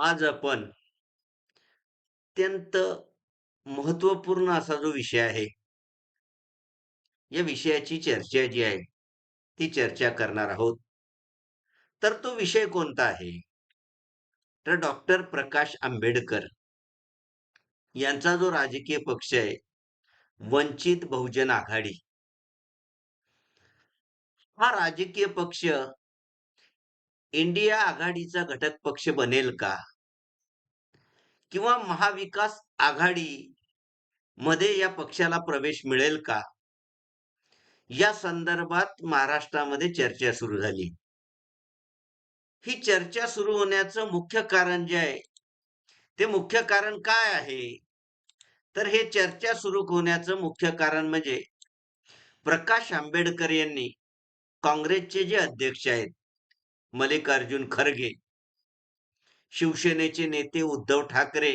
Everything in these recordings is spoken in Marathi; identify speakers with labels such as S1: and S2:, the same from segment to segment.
S1: आज आपण अत्यंत महत्त्वपूर्ण असा जो विषय आहे, या विषयाची चर्चा जी आहे, ती चर्चा करणार आहोत. तर तो विषय कोणता आहे? तर डॉक्टर प्रकाश आंबेडकर यांचा जो राजकीय पक्ष आहे, वंचित बहुजन आघाडी. हा राजकीय पक्ष इंडिया आघाडीचा घटक पक्ष बनेल का? किंवा महाविकास आघाडी मध्ये या पक्षाला प्रवेश मिळेल का? या संदर्भात महाराष्ट्रामध्ये चर्चा सुरू झाली. ही चर्चा सुरू होण्याचं मुख्य कारण जे आहे, ते मुख्य कारण काय आहे? तर हे चर्चा सुरू होण्याचं मुख्य कारण म्हणजे प्रकाश आंबेडकर यांनी काँग्रेसचे जे अध्यक्ष आहेत, मल्लिकार्जुन खरगे, शिवसेनेचे नेते उद्धव ठाकरे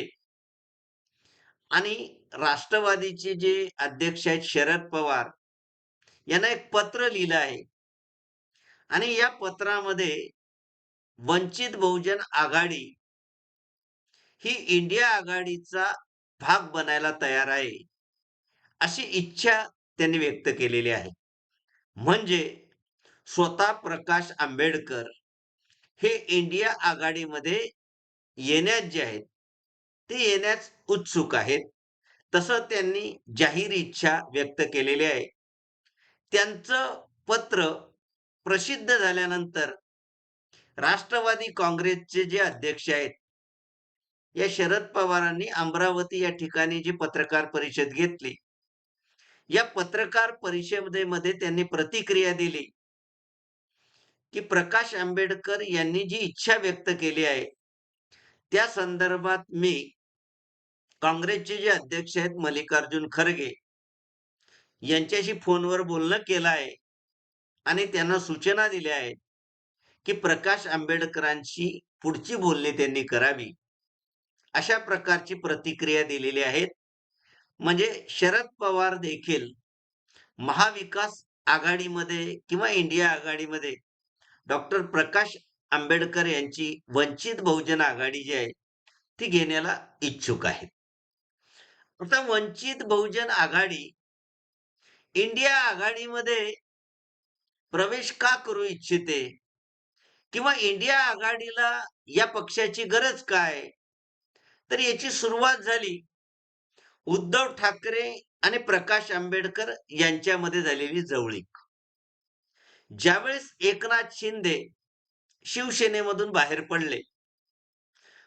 S1: आणि राष्ट्रवादीचे जे अध्यक्ष आहेत शरद पवार यांना एक पत्र लिहिलं आहे. आणि या पत्रामध्ये वंचित बहुजन आघाडी ही इंडिया आघाडीचा भाग बनायला तयार आहे अशी इच्छा त्यांनी व्यक्त केलेली आहे. म्हणजे स्वतः प्रकाश आंबेडकर हे इंडिया आघाडीमध्ये येण्यात जे आहेत ते येण्यास उत्सुक आहेत. तसं त्यांनी जाहीर इच्छा व्यक्त केलेली आहे. त्यांचं पत्र प्रसिद्ध झाल्यानंतर राष्ट्रवादी काँग्रेसचे जे अध्यक्ष आहेत या शरद पवारांनी अमरावती या ठिकाणी जी पत्रकार परिषद घेतली या पत्रकार परिषदेमध्ये त्यांनी प्रतिक्रिया दिली. की प्रकाश आंबेडकर यांनी जी इच्छा व्यक्त केली आहे त्या संदर्भात मी काँग्रेसचे जे अध्यक्ष आहेत मल्लिकार्जुन खरगे यांच्याशी फोनवर बोलणं केलं आहे आणि त्यांना सूचना दिल्या आहेत की प्रकाश आंबेडकरांची पुढची बोलणी त्यांनी करावी. अशा प्रकारची प्रतिक्रिया दिलेली आहेत. म्हणजे शरद पवार देखील महाविकास आघाडीमध्ये किंवा इंडिया आघाडीमध्ये डॉक्टर प्रकाश आंबेडकर यांची वंचित बहुजन आघाडी जी आहे ती घेण्याला इच्छुक आहेत. आता वंचित बहुजन आघाडी इंडिया आघाडीमध्ये प्रवेश का करू इच्छिते? किंवा इंडिया आघाडीला या पक्षाची गरज काय? तर याची सुरुवात झाली उद्धव ठाकरे आणि प्रकाश आंबेडकर यांच्यामध्ये झालेली जवळीक. ज्यावेळेस एकनाथ शिंदे शिवसेनेमधून बाहेर पडले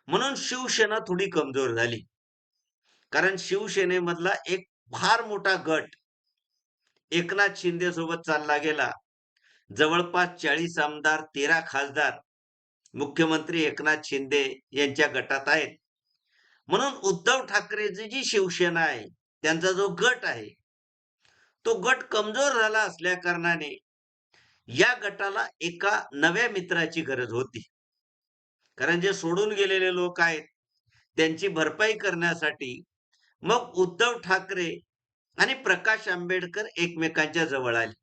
S1: म्हणून शिवसेना थोडी कमजोर झाली. कारण शिवसेनेमधला एक फार मोठा गट एकनाथ शिंदे सोबत चालला गेला. जवळपास चाळीस आमदार तेरा खासदार मुख्यमंत्री एकनाथ शिंदे यांच्या गटात आहेत. म्हणून उद्धव ठाकरेची जी शिवसेना आहे त्यांचा जो गट आहे तो गट कमजोर झाला असल्या कारणाने या गटाला एका नव्या मित्राची गरज होती. कारण जे सोडून गेलेले लोक आहेत त्यांची भरपाई करण्यासाठी मग उद्धव ठाकरे आणि प्रकाश आंबेडकर एकमेकांच्या जवळ आले.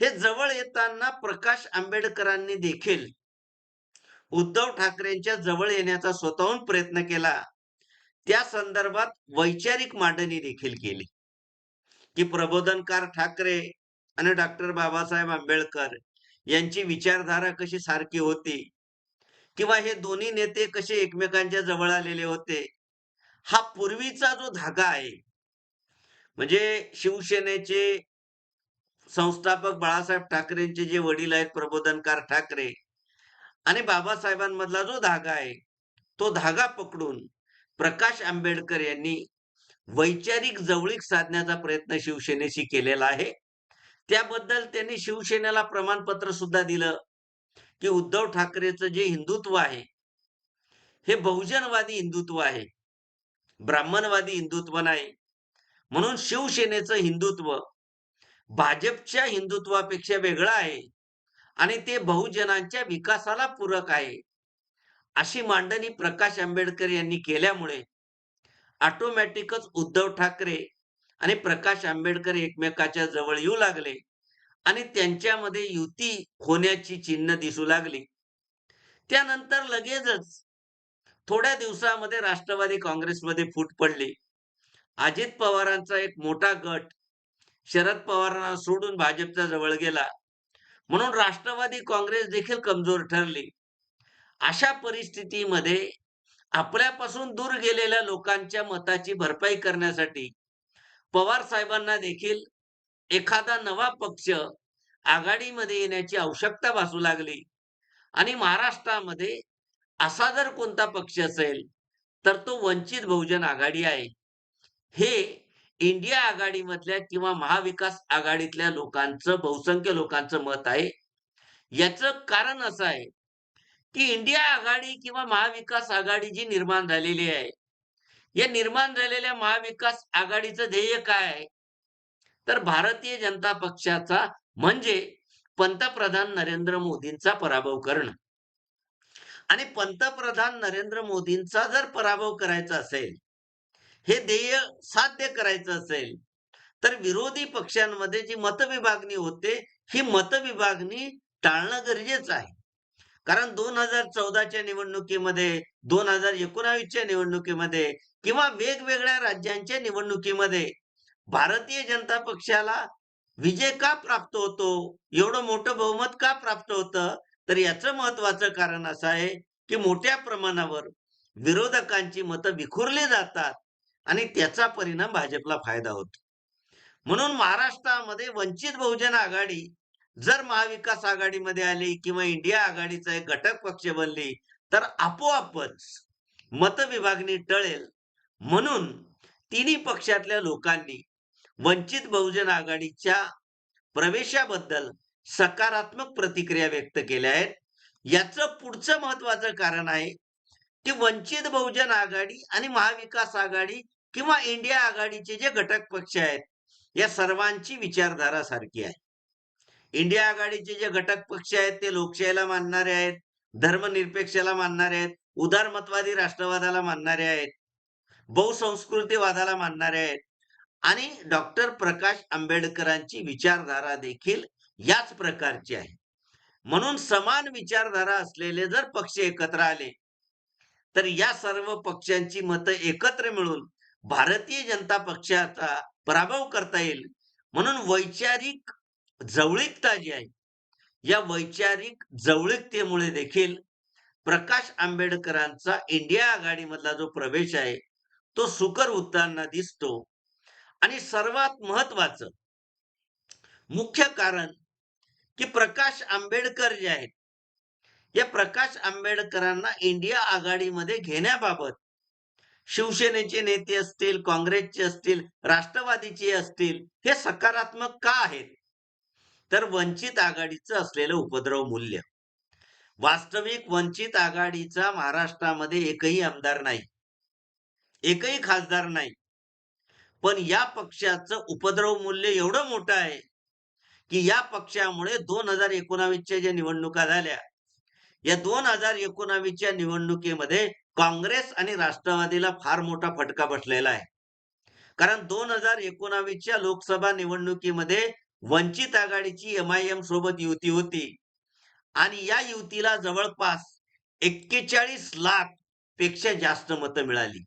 S1: हे जवळ येताना प्रकाश आंबेडकरांनी देखील उद्धव ठाकरेंच्या जवळ येण्याचा स्वतःहून प्रयत्न केला. त्या संदर्भात वैचारिक मांडणी देखील केली. की प्रबोधनकार ठाकरे आणि डॉक्टर बाबासाहेब आंबेडकर यांची विचारधारा कशी सारखी होती? किंवा हे दोन्ही नेते कसे एकमेकांच्या जवळ आलेले होते? हा पूर्वीचा जो धागा आहे म्हणजे शिवसेनेचे संस्थापक बाळासाहेब ठाकरेंचे जे वडील आहेत प्रबोधनकार ठाकरे आणि बाबासाहेबांमधला जो धागा आहे तो धागा पकडून प्रकाश आंबेडकर यांनी वैचारिक जवळीक साधण्याचा प्रयत्न शिवसेनेशी केलेला आहे. त्याबद्दल त्यांनी शिवसेनेला प्रमाणपत्र सुद्धा दिलं की उद्धव ठाकरेचं जे हिंदुत्व आहे हे बहुजनवादी हिंदुत्व आहे ब्राह्मणवादी हिंदुत्व नाही. म्हणून शिवसेनेचं हिंदुत्व भाजपच्या हिंदुत्वापेक्षा वेगळं आहे आणि ते बहुजनांच्या विकासाला पूरक आहे अशी मांडणी प्रकाश आंबेडकर यांनी केल्यामुळे ऑटोमॅटिकच उद्धव ठाकरे आणि प्रकाश आंबेडकर एकमेकाच्या जवळ येऊ लागले आणि त्यांच्यामध्ये युती होण्याची चिन्ह दिसू लागली त्यानंतर लगेचच थोड्या दिवसामध्ये राष्ट्रवादी काँग्रेसमध्ये फूट पडली. अजित पवारांचा एक मोठा गट शरद पवारांना सोडून भाजपच्या जवळ गेला. म्हणून राष्ट्रवादी काँग्रेस देखील कमजोर ठरली. अशा परिस्थितीमध्ये आपल्यापासून दूर गेलेल्या लोकांच्या मताची भरपाई करण्यासाठी पवार साहेबांना देखील एखादा नवा पक्ष आघाडीमध्ये येण्याची आवश्यकता भासू लागली आणि महाराष्ट्रामध्ये असा जर कोणता पक्ष असेल तर तो वंचित बहुजन आघाडी आहे. हे इंडिया आघाडीमधल्या किंवा महाविकास आघाडीतल्या लोकांचं बहुसंख्य लोकांचं मत आहे. याचं कारण असं आहे, की इंडिया आघाडी किंवा महाविकास आघाडी जी निर्माण झालेली आहे, या निर्माण झालेल्या महाविकास आघाडीचं ध्येय काय आहे? तर भारतीय जनता पक्षाचा म्हणजे पंतप्रधान नरेंद्र मोदींचा पराभव करणं. आणि पंतप्रधान नरेंद्र मोदींचा जर पराभव करायचा असेल, हे ध्येय साध्य करायचं असेल, तर विरोधी पक्षांमध्ये जी मतविभागणी होते, ही मतविभागणी टाळणं गरजेचं आहे. कारण दोन हजार चौदाच्या निवडणुकीमध्ये, दोन हजार एकोणावीसच्या निवडणुकीमध्ये किंवा वेगवेगळ्या राज्यांच्या निवडणुकीमध्ये भारतीय जनता पक्षाला विजय का प्राप्त होतो? एवढं मोठं बहुमत का प्राप्त होतं? तर याचं महत्वाचं कारण असं आहे, की मोठ्या प्रमाणावर विरोधकांची मतं विखुरली जातात आणि त्याचा परिणाम भाजपला फायदा होतो. म्हणून महाराष्ट्रामध्ये वंचित बहुजन आघाडी जर महाविकास आघाडीमध्ये आली किंवा इंडिया आघाडीचा एक घटक पक्ष बनली, तर आपोआपच मतविभागणी टळेल. म्हणून तिन्ही पक्षातल्या लोकांनी वंचित बहुजन आघाडीच्या प्रवेशाबद्दल सकारात्मक प्रतिक्रिया व्यक्त केल्या आहेत. याचं पुढचं महत्वाचं कारण आहे, की वंचित बहुजन आघाडी आणि महाविकास आघाडी किंवा इंडिया आघाडीचे जे घटक पक्ष आहेत, या सर्वांची विचारधारा सारखी आहे. इंडिया आघाडीचे जे घटक पक्ष आहेत, ते लोकशाहीला मानणारे आहेत, धर्मनिरपेक्षाला मानणारे आहेत, उदारमतवादी राष्ट्रवादाला मानणारे आहेत, बहुसंस्कृतीवादाला मानणारे आहेत आणि डॉक्टर प्रकाश आंबेडकरांची विचारधारा देखील याच प्रकारची आहे. म्हणून समान विचारधारा असलेले जर पक्ष एकत्र आले, तर या सर्व पक्षांची मतं एकत्र मिळून भारतीय जनता पक्षाचा पराभव करता येईल. म्हणून वैचारिक जवळीकता जी आहे, या वैचारिक जवळीकतेमुळे देखील प्रकाश आंबेडकरांचा इंडिया आघाडीमधला जो प्रवेश आहे, तो सुकर होताना दिसतो आणि सर्वात महत्वाचं मुख्य कारण, की प्रकाश आंबेडकर जे आहेत, या प्रकाश आंबेडकरांना इंडिया आघाडीमध्ये घेण्याबाबत शिवसेनेचे नेते असतील, काँग्रेसचे असतील, राष्ट्रवादीचे असतील, हे सकारात्मक का आहेत? तर वंचित आघाडीचं असलेलं उपद्रव मूल्य. वास्तविक वंचित आघाडीचा महाराष्ट्रामध्ये एकही आमदार नाही. एकही खासदार नाही. पण या पक्षाचं उपद्रव मूल्य एवढं मोठं आहे, की या पक्षामुळे दोन हजार एकोणावीसच्या ज्या निवडणुका झाल्या, या दोन हजार एकोणावीसच्या निवडणुकीमध्ये काँग्रेस आणि राष्ट्रवादीला फार मोठा फटका बसलेला आहे. कारण दोन हजार एकोणावीसच्या लोकसभा निवडणुकीमध्ये वंचित आघाडीची एम-आय-एम सोबत युती होती आणि या युतीला जवळपास 41 लाखपेक्षा जास्त मतं मिळाली.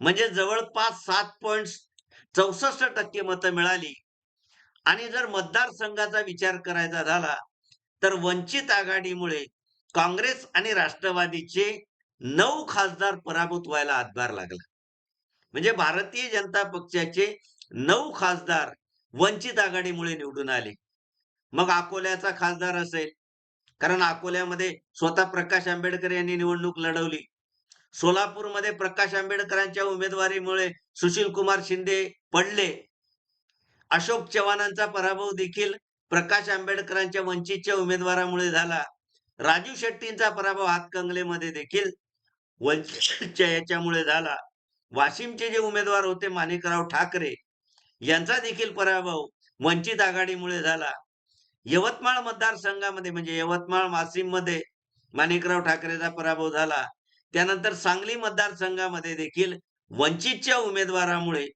S1: म्हणजे जवळपास 7.64% मतं मिळाली आणि जर मतदारसंघाचा विचार करायचा झाला, तर वंचित आघाडीमुळे काँग्रेस आणि राष्ट्रवादीचे नऊ खासदार पराभूत व्हायला हातभार लागला. म्हणजे भारतीय जनता पक्षाचे नऊ खासदार वंचित आघाडीमुळे निवडून आले. मग अकोल्याचा खासदार असेल, कारण अकोल्यामध्ये स्वतः प्रकाश आंबेडकर यांनी निवडणूक लढवली. सोलापूरमध्ये प्रकाश आंबेडकरांच्या उमेदवारीमुळे सुशीलकुमार शिंदे पडले. अशोक चव्हाणांचा पराभव देखील प्रकाश आंबेडकरांच्या वंचितच्या उमेदवारामुळे झाला. राजू शेट्टींचा पराभव हातकंगलेमध्ये देखील वंचितच्या याच्यामुळे झाला. वाशिमचे जे उमेदवार होते माणिकराव ठाकरे, यांचा देखील पराभव वंचित आघाडीमुळे झाला. यवतमाळ मतदारसंघामध्ये म्हणजे यवतमाळ, वाशिममध्ये माणिकराव ठाकरेचा पराभव झाला. त्यानंतर सांगली मतदारसंघामध्ये देखील वंचितच्या उमेदवारामुळे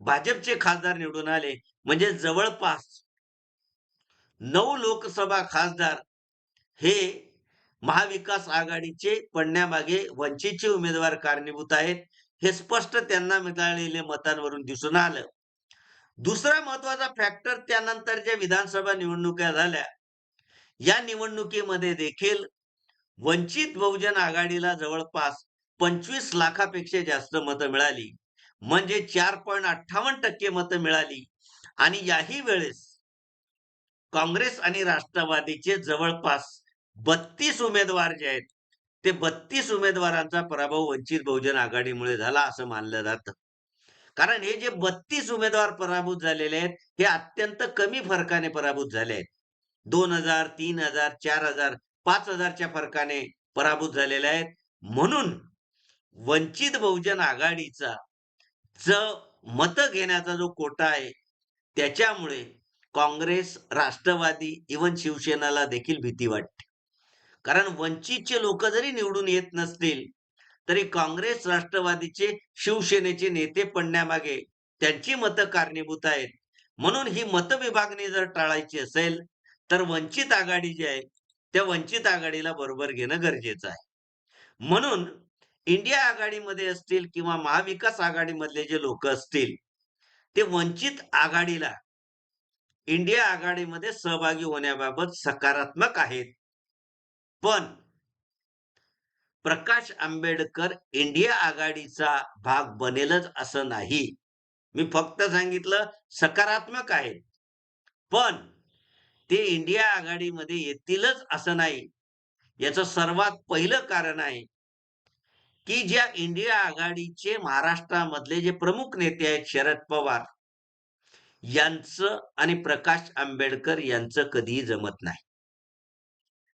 S1: भाजपचे खासदार निवडून आले. म्हणजे जवळपास नऊ लोकसभा खासदार हे महाविकास आघाडीचे पडण्यामागे वंचितचे उमेदवार कारणीभूत आहेत हे स्पष्ट त्यांना मिळालेल्या मतांवरून दिसून आलं दुसरा महत्त्वाचा फॅक्टर त्यानंतर ज्या विधानसभा निवडणुका झाल्या या निवडणुकीमध्ये देखील वंचित बहुजन आघाडीला जवळपास पंचवीस लाखापेक्षा जास्त मतं मिळाली. म्हणजे चार पॉईंट अठ्ठावन्न टक्के मतं मिळाली. आणि याही वेळेस काँग्रेस आणि राष्ट्रवादीचे जवळपास बत्तीस उमेदवार जे आहेत ते बत्तीस उमेदवारांचा पराभव वंचित बहुजन आघाडीमुळे झाला असं मानलं जातं. कारण हे जे बत्तीस उमेदवार पराभूत झालेले आहेत हे अत्यंत कमी फरकाने पराभूत झाले आहेत. दोन हजार तीन हजार चार हजार पाच हजारच्या फरकाने पराभूत झालेले आहेत. म्हणून वंचित बहुजन आघाडीचा ज मत घेण्याचा जो कोटा आहे त्याच्यामुळे काँग्रेस राष्ट्रवादी इवन शिवसेनाला देखील भीती वाटते. कारण वंचितचे लोक जरी निवडून येत नसतील तरी काँग्रेस राष्ट्रवादीचे शिवसेनेचे नेते पडण्यामागे त्यांची मतं कारणीभूत आहेत. म्हणून ही मतविभागणी जर टाळायची असेल तर वंचित आघाडी जी आहे त्या वंचित आघाडीला बरोबर घेणं गरजेचं आहे. म्हणून इंडिया आघाडीमध्ये असतील किंवा महाविकास आघाडीमधले जे लोक असतील ते वंचित आघाडीला इंडिया आघाडीमध्ये सहभागी होण्याबाबत सकारात्मक आहेत. पण प्रकाश आंबेडकर इंडिया आघाडीचा भाग बनेलच असं नाही. मी फक्त सांगितलं सकारात्मक आहेत पण ते इंडिया आघाडीमध्ये येतीलच असं नाही. याचं सर्वात पहिलं कारण आहे की ज्या इंडिया आघाडीचे महाराष्ट्रामधले जे प्रमुख नेते आहेत शरद पवार यांचं आणि प्रकाश आंबेडकर यांचं कधीही जमत नाही.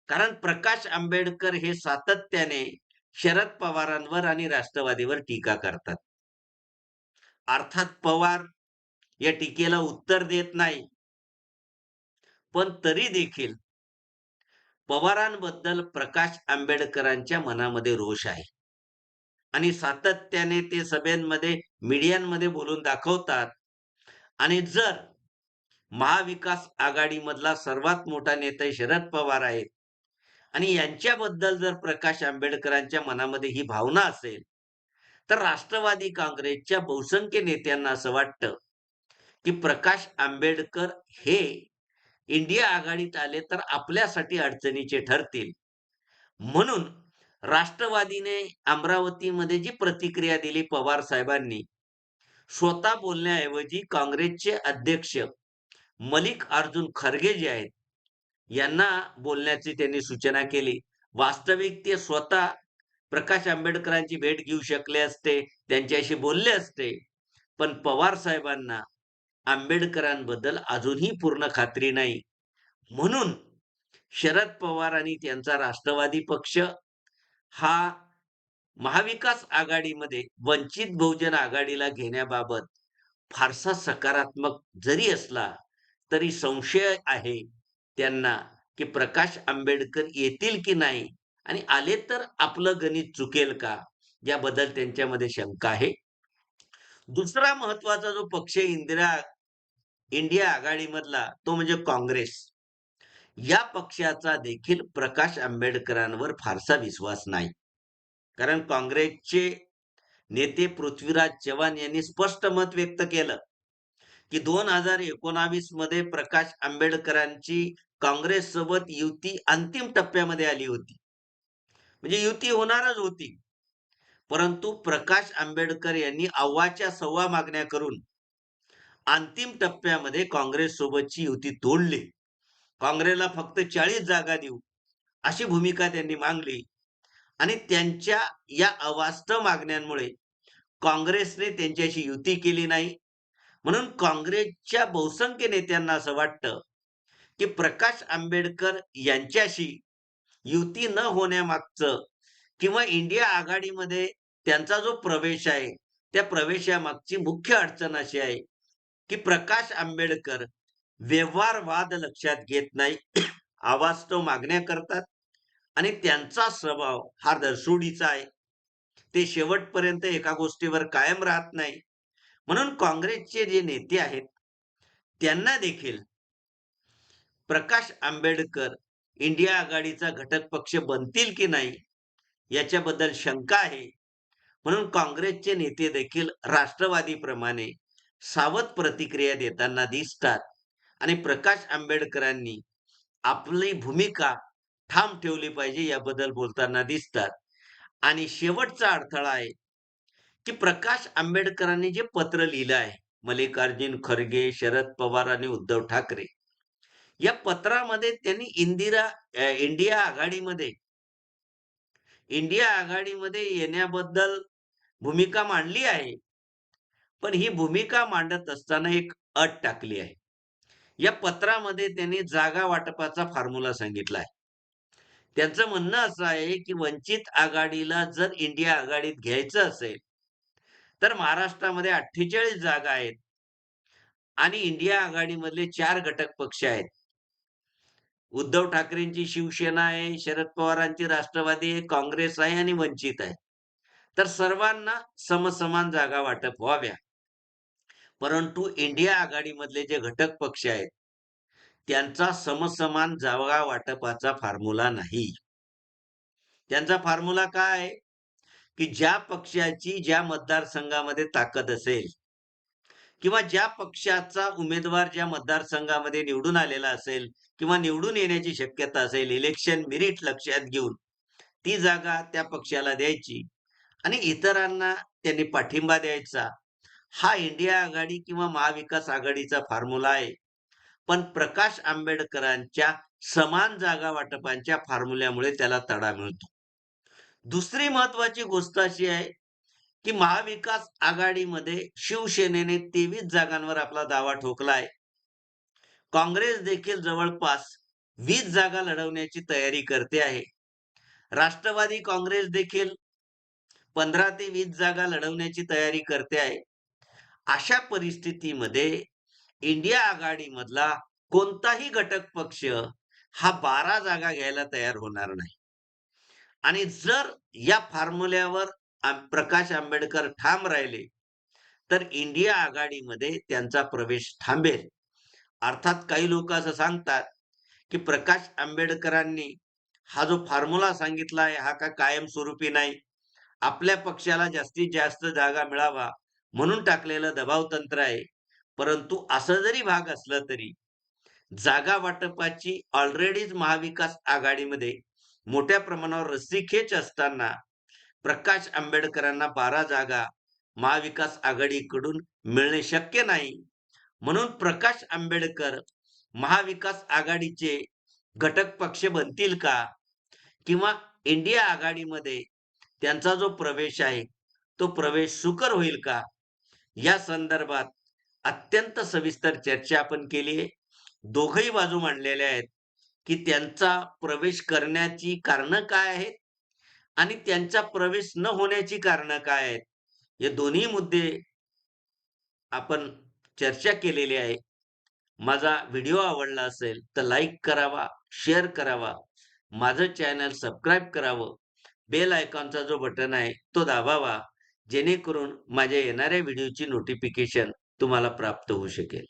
S1: कारण प्रकाश आंबेडकर हे सातत्याने शरद पवारांवर आणि राष्ट्रवादीवर टीका करतात. अर्थात पवार या टीकेला उत्तर देत नाही. पण तरी देखील पवारांबद्दल प्रकाश आंबेडकरांच्या मनामध्ये रोष आहे. आणि सातत्याने ते सभेमध्ये मीडियांमध्ये बोलून दाखवतात. आणि जर महाविकास आघाडीमधला सर्वात मोठा नेता शरद पवार आहेत आणि यांच्याबद्दल जर प्रकाश आंबेडकरांच्या मनामध्ये ही भावना असेल तर राष्ट्रवादी काँग्रेसच्या बहुसंख्य नेत्यांना असं वाटतं की प्रकाश आंबेडकर हे इंडिया आघाडीत आले तर आपल्यासाठी अडचणीचे ठरतील. म्हणून राष्ट्रवादीने अमरावतीमध्ये जी प्रतिक्रिया दिली पवार साहेबांनी स्वतः बोलण्याऐवजी काँग्रेसचे अध्यक्ष मलिक अर्जुन खरगे जे आहेत यांना बोलण्याची त्यांनी सूचना केली. वास्तविक ते स्वतः प्रकाश आंबेडकरांची भेट घेऊ शकले असते त्यांच्याशी बोलले असते. पण पवार साहेबांना आंबेडकरांबद्दल अजूनही पूर्ण खात्री नाही. म्हणून शरद पवार आणि त्यांचा राष्ट्रवादी पक्ष हा महाविकास आघाडीमध्ये वंचित बहुजन आघाडीला घेण्याबाबत फारसा सकारात्मक जरी असला तरी संशय आहे. त्यांना की प्रकाश आंबेडकर येतील की नाही? आणि आले तर आपलं गणित चुकेल का? याबद्दल त्यांच्यामध्ये शंका आहे. दुसरा महत्त्वाचा जो पक्ष इंदिरा इंडिया आघाडीमधला तो म्हणजे काँग्रेस. या पक्षाचा देखील प्रकाश आंबेडकरांवर फारसा विश्वास नाही. कारण काँग्रेसचे नेते पृथ्वीराज चव्हाण यांनी स्पष्ट मत व्यक्त केलं. की दोन हजार एकोणावीसमध्ये प्रकाश आंबेडकरांची काँग्रेस सोबत युती अंतिम टप्प्यामध्ये आली होती. म्हणजे युती होणारच होती. परंतु प्रकाश आंबेडकर यांनी अव्वाच्या सव्वा मागण्या करून अंतिम टप्प्यामध्ये काँग्रेस सोबतची युती तोडली. काँग्रेसला फक्त चाळीस जागा देऊ अशी भूमिका त्यांनी मांडली. आणि त्यांच्या या अवास्तव मागण्यांमुळे काँग्रेसने त्यांच्याशी युती केली नाही. म्हणून काँग्रेसच्या बहुसंख्य नेत्यांना असं वाटतं की प्रकाश आंबेडकर यांच्याशी युती न होण्यामागचं किंवा इंडिया आघाडीमध्ये त्यांचा जो प्रवेश आहे त्या प्रवेशामागची मुख्य अडचण अशी आहे की प्रकाश आंबेडकर व्यवहारवाद लक्षात घेत नाही आवाज तो मागण्या करतात आणि त्यांचा स्वभाव हा दरसोडीचा आहे. ते शेवटपर्यंत एका गोष्टीवर कायम राहत नाही. म्हणून काँग्रेसचे जे नेते आहेत त्यांना देखील प्रकाश आंबेडकर इंडिया आघाडीचा घटक पक्ष बनतील की नाही याच्याबद्दल शंका आहे. म्हणून काँग्रेसचे नेते देखील राष्ट्रवादीप्रमाणे सावध प्रतिक्रिया देताना दिसतात आणि प्रकाश आंबेडकरांनी आपली भूमिका ठाम ठेवली पाहिजे याबद्दल बोलताना दिसतात. आणि शेवटचा अडथळा आहे की प्रकाश आंबेडकरांनी जे पत्र लिहिलं आहे मल्लिकार्जुन खरगे शरद पवार आणि उद्धव ठाकरे या पत्रामध्ये त्यांनी इंदिरा इंडिया आघाडीमध्ये इंडिया आघाडीमध्ये येण्याबद्दल भूमिका मांडली आहे. पण ही भूमिका मांडत असताना एक अट टाकली आहे. या पत्रामध्ये त्यांनी जागा वाटपाचा फॉर्म्युला सांगितला आहे. त्यांचं म्हणणं असं आहे की वंचित आघाडीला जर इंडिया आघाडीत घ्यायचं असेल तर महाराष्ट्रामध्ये अठ्ठेचाळीस जागा आहेत. आणि इंडिया आघाडीमधले चार घटक पक्ष आहेत. उद्धव ठाकरेंची शिवसेना आहे शरद पवारांची राष्ट्रवादी आहे काँग्रेस आहे आणि वंचित आहे. तर सर्वांना समसमान जागा वाटप व्हाव्या. परंतु इंडिया आघाडीमधले जे घटक पक्ष आहेत त्यांचा समसमान जागा वाटपाचा फॉर्म्युला नाही. त्यांचा फॉर्म्युला काय आहे? की ज्या पक्षाची ज्या मतदारसंघामध्ये ताकद असेल किंवा ज्या पक्षाचा उमेदवार ज्या मतदारसंघामध्ये निवडून आलेला असेल किंवा निवडून येण्याची शक्यता असेल इलेक्शन मिरिट लक्षात घेऊन ती जागा त्या पक्षाला द्यायची आणि इतरांना त्यांनी पाठिंबा द्यायचा. हा इंडिया आघाडी किंवा महाविकास आघाडीचा फॉर्म्युला आहे. पण प्रकाश आंबेडकरांच्या समान जागा वाटपांच्या फॉर्म्युल्यामुळे त्याला तडा मिळतो. दुसरी महत्वाची गोष्ट अशी आहे की महाविकास आघाडीमध्ये शिवसेनेने तेवीस जागांवर आपला दावा ठोकलाय. काँग्रेस देखील जवळपास वीस जागा लढवण्याची तयारी करते आहे. राष्ट्रवादी काँग्रेस देखील पंधरा ते वीस जागा लढवण्याची तयारी करते आहे. अशा परिस्थितीमध्ये इंडिया आघाडीमधला कोणताही घटक पक्ष हा बारा जागा घ्यायला तयार होणार नाही. आणि जर या फॉर्म्युल्यावर प्रकाश आंबेडकर ठाम राहिले तर इंडिया आघाडीमध्ये त्यांचा प्रवेश थांबेल. अर्थात काही लोक असं सांगतात की प्रकाश आंबेडकरांनी हा जो फॉर्म्युला सांगितला आहे हा का कायमस्वरूपी नाही? आपल्या पक्षाला जास्तीत जास्त जागा मिळावा म्हणून टाकलेलं दबाव तंत्र आहे. परंतु असं जरी भाग असलं तरी जागा वाटपाची ऑलरेडीच महाविकास आघाडीमध्ये मोठ्या प्रमाणावर रस्सीखेच असताना प्रकाश आंबेडकरांना बारा जागा महाविकास आघाडीकडून मिळणे शक्य नाही. म्हणून प्रकाश आंबेडकर महाविकास आघाडीचे घटक पक्ष बनतील का? किंवा इंडिया आघाडीमध्ये त्यांचा जो प्रवेश आहे तो प्रवेश सुकर होईल का? या संदर्भात अत्यंत सविस्तर चर्चा आपण केली आहे दोघही बाजू मांडलेल्या आहेत. की त्यांचा प्रवेश करण्याची कारणं काय आहेत आणि त्यांचा प्रवेश न होण्याची कारणं काय आहेत? हे दोन्ही मुद्दे आपण चर्चा केलेली आहे. माझा व्हिडिओ आवडला असेल तर लाईक करावा शेअर करावा माझं चॅनल सबस्क्राईब करावं बेल आयकॉनचा जो बटन आहे तो दाबावा जेणेकरून माझ्या येणाऱ्या व्हिडिओची नोटिफिकेशन तुम्हाला प्राप्त होऊ शकेल.